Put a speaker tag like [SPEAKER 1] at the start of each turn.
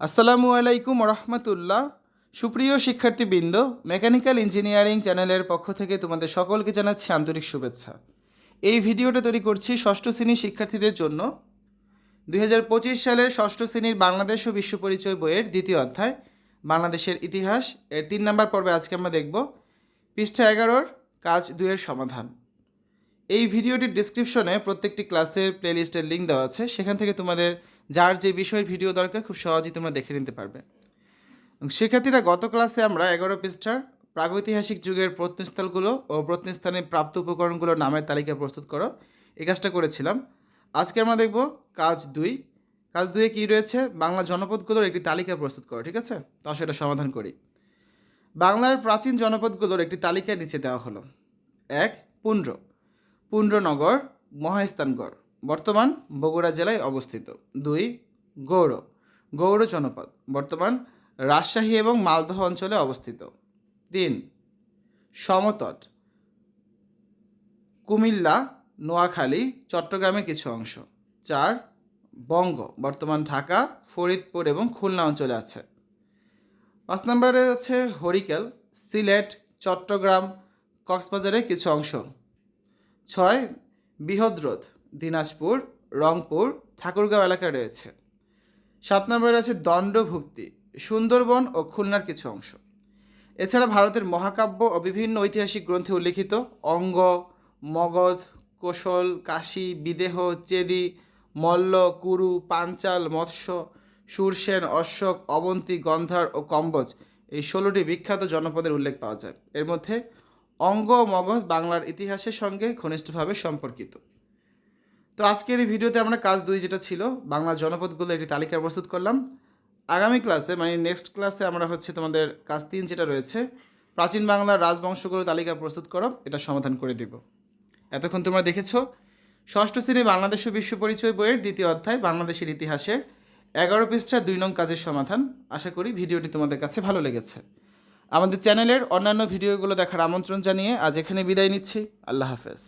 [SPEAKER 1] আসসালামু আলাইকুম রহমতুল্লাহ সুপ্রিয় শিক্ষার্থীবৃন্দ, মেকানিক্যাল ইঞ্জিনিয়ারিং চ্যানেলের পক্ষ থেকে তোমাদের সকলকে জানাচ্ছি আন্তরিক শুভেচ্ছা। এই ভিডিওটা তৈরি করছি ষষ্ঠ শ্রেণির শিক্ষার্থীদের জন্য। দু হাজার পঁচিশ সালের ষষ্ঠ শ্রেণির বাংলাদেশ ও বিশ্ব পরিচয় বইয়ের দ্বিতীয় অধ্যায়, বাংলাদেশের ইতিহাস। এর তিন নম্বর পর্বে আজকে আমরা দেখব পৃষ্ঠা এগারোর কাজ দুয়ের সমাধান। এই ভিডিওটির ডিসক্রিপশনে প্রত্যেকটি ক্লাসের প্লেলিস্টের লিঙ্ক দেওয়া আছে। সেখান থেকে তোমাদের যার যে বিষয়ের ভিডিও দরকার, খুব সহজেই তোমরা দেখে নিতে পারবে। শিক্ষার্থীরা গত ক্লাসে আমরা এগারো পৃষ্ঠার প্রাগৈতিহাসিক যুগের প্রত্নস্থলগুলো ও প্রত্নস্থানে প্রাপ্ত উপকরণগুলোর নামের তালিকা প্রস্তুত করো। এই কাজটা করেছিলাম। আজকে আমরা দেখব কাজ দুই। কাজ দুয়ে কী রয়েছে? বাংলা জনপদগুলোর একটি তালিকা প্রস্তুত করো, ঠিক আছে? তো সেটা সমাধান করি। বাংলার প্রাচীন জনপদগুলোর একটি তালিকা নিচে দেওয়া হলো। এক পুণ্ড্র পুণ্ড্রনগর মহাস্থানগড়। বর্তমান বগুড়া জেলায় অবস্থিত। দুই, গৌড়। গৌড় জনপদ, বর্তমান রাজশাহী এবং মালদহ অঞ্চলে অবস্থিত। তিন, সমতট। কুমিল্লা, নোয়াখালী, চট্টগ্রামের কিছু অংশ। চার, বঙ্গ, বর্তমান ঢাকা, ফরিদপুর এবং খুলনা অঞ্চলে আছে। পাঁচ নম্বরে আছে হরিকেল, সিলেট, চট্টগ্রাম, কক্সবাজারের কিছু অংশ। ছয় বৃহদ্রথ দিনাজপুর, রংপুর, ঠাকুরগাঁও এলাকায় রয়েছে। সাত নম্বরে আছে দণ্ডভুক্তি, সুন্দরবন ও খুলনার কিছু অংশ। এছাড়া ভারতের মহাকাব্য ও বিভিন্ন ঐতিহাসিক গ্রন্থে উল্লিখিত অঙ্গ, মগধ, কোশল, কাশী, বিদেহ চেদি মল্ল, কুরু, পাঞ্চাল, মৎস্য, সুরসেন, অশোক, অবন্তী, গন্ধার ও কম্বজ এই ষোলোটি বিখ্যাত জনপদের উল্লেখ পাওয়া যায়। এর মধ্যে অঙ্গ মগধ বাংলার ইতিহাসের সঙ্গে ঘনিষ্ঠভাবে সম্পর্কিত। তো আজকের এই ভিডিওতে আমরা কাজ দুই যেটা ছিল, বাংলা জনপদগুলো একটি তালিকা প্রস্তুত করলাম। আগামী ক্লাসে মানে নেক্সট ক্লাসে আমরা হচ্ছে তোমাদের কাজ তিন যেটা রয়েছে, প্রাচীন বাংলার রাজবংশগুলো তালিকা প্রস্তুত করো, এটা সমাধান করে দিব। এতক্ষণ তোমরা দেখেছ, ষষ্ঠ শ্রেণি বাংলাদেশ ও বিশ্ব পরিচয় বইয়ের দ্বিতীয় অধ্যায়, বাংলাদেশের ইতিহাসের এগারো পৃষ্ঠা দুই নং কাজের সমাধান। আশা করি ভিডিওটি তোমাদের কাছে ভালো লেগেছে। আমাদের চ্যানেলের অন্যান্য ভিডিওগুলো দেখার আমন্ত্রণ জানিয়ে আজ এখানে বিদায় নিচ্ছি। আল্লাহ হাফেজ।